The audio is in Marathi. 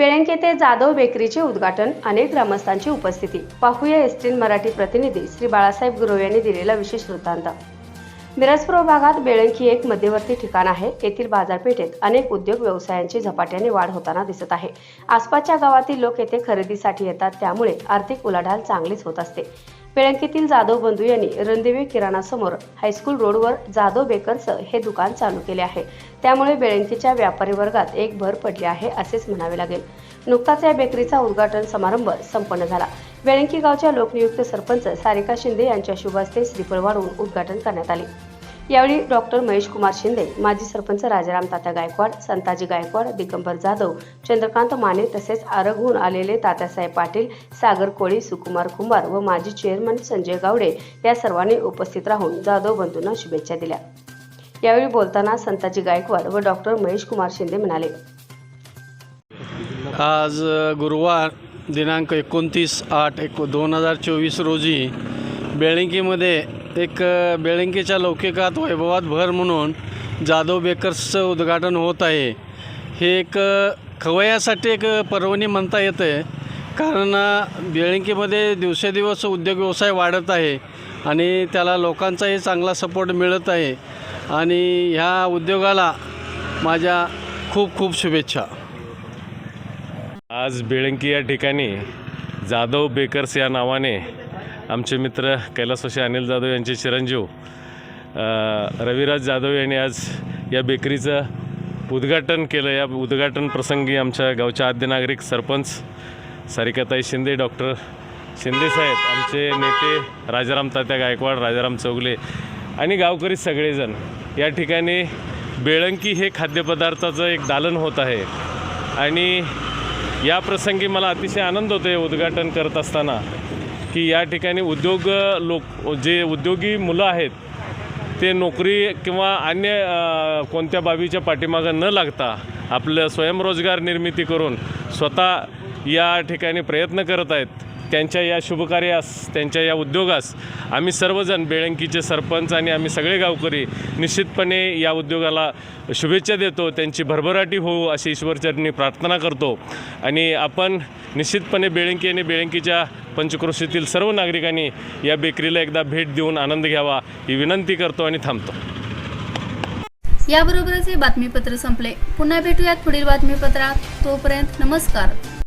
येथे जाधव बेकरीचे उद्घाटन अनेक ग्रामस्थांची उपस्थिती. पाहूया एसटीन मराठी प्रतिनिधी श्री बाळासाहेब गुरव यांनी दिलेला विशेष वृत्तांत. मिरजपूर भागात बेळंकी एक मध्यवर्ती ठिकाण आहे. येथील बाजारपेठेत अनेक उद्योग व्यवसायांची झपाट्याने वाढ होताना दिसत आहे. आसपासच्या गावातील लोक येथे खरेदीसाठी येतात. त्यामुळे आर्थिक उलाढाल चांगलीच होत असते. बेळंकीतील जाधव बंधू यांनी रणदेवी किराणा समोर हायस्कूल रोडवर जाधव बेकर्स हे दुकान चालू केले आहे. त्यामुळे बेळंकीच्या व्यापारी वर्गात एक भर पडली आहे असेच म्हणावे लागेल. नुकताच या बेकरीचा उद्घाटन समारंभ संपन्न झाला. वेळंकी गावच्या लोकनियुक्त सरपंच सारिका शिंदे यांच्या शुभ हस्ते श्रीफळ वाढवून उद्घाटन करण्यात आले. यावेळी डॉक्टर महेश कुमार शिंदे माजी सरपंच राजाराम तात्या गायकवाड संताजी गायकवाड दिगंबर जाधव चंद्रकांत माने तसेच आरगहून आलेले तात्यासाहेब पाटील सागर कोळी सुकुमार कुंभार व माजी चेअरमन संजय गावडे या सर्वांनी उपस्थित राहून जाधव बंधूंना शुभेच्छा दिल्या. यावेळी बोलताना संताजी गायकवाड व डॉक्टर महेश कुमार शिंदे म्हणाले आज गुरुवार दिनांक एकोणतीस आठ एक दोन हजार चोवीस रोजी बेळंकीमध्ये एक बेळंकीच्या लौकिकात वैभवात भर म्हणून जाधव बेकर्सचं उद्घाटन होत आहे. हे एक खवयासाठी खवय्यासाठी एक पर्वणी म्हणता येते. कारण अ, बेळंकीमध्ये दिवसेदिवस उद्योग व्यवसाय वाढत आहे आणि त्याला लोकांचाही चांगला सपोर्ट मिळत आहे. आणि ह्या उद्योगाला माझ्या खूप खूप शुभेच्छा. आज बेळंकी या ठिकाणी जाधव बेकर्स या नावाने आमचे मित्र कैलासवासी अनिल जाधव यांचे चिरंजीव रविराज जाधव यांनी आज या बेकरीचं उद्घाटन केलं. या उद्घाटन प्रसंगी आमच्या गावच्या आद्य नागरिक सरपंच सारिकाताई शिंदे डॉक्टर शिंदेसाहेब आमचे नेते राजाराम तात्या गायकवाड राजाराम चौगले आणि गावकरी सगळेजण या ठिकाणी बेळंकी हे खाद्यपदार्थाचं एक दालन होत आहे. आणि या प्रसंगी मला अतिशय आनंद होतो आहे उद्घाटन करत असताना की या ठिकाणी उद्योग लोक जे उद्योगी मुलं आहेत ते नोकरी किंवा अन्य कोणत्या बाबीच्या पाठीमागं न लागता आपलं स्वयंरोजगार निर्मिती करून स्वतः या ठिकाणी प्रयत्न करत आहेत. त्यांच्या या शुभकार्यास त्यांच्या या उद्योगास आम्ही सर्वजण बेळंकीचे सरपंच आणि आम्ही सगळे गावकरी निश्चितपणे या उद्योगाला शुभेच्छा देतो त्यांची भरभराटी होऊ अशी ईश्वरचरणी प्रार्थना करतो. आणि आपण निश्चितपणे बेळंकी आणि बेळंकीच्या पंचक्रोशीतील सर्व नागरिकांनी या बेकरीला एकदा भेट देऊन आनंद घ्यावा ही विनंती करतो आणि थांबतो. याबरोबरच हे बातमीपत्र संपले. पुन्हा भेटूयात पुढील बातमीपत्रात. तोपर्यंत नमस्कार.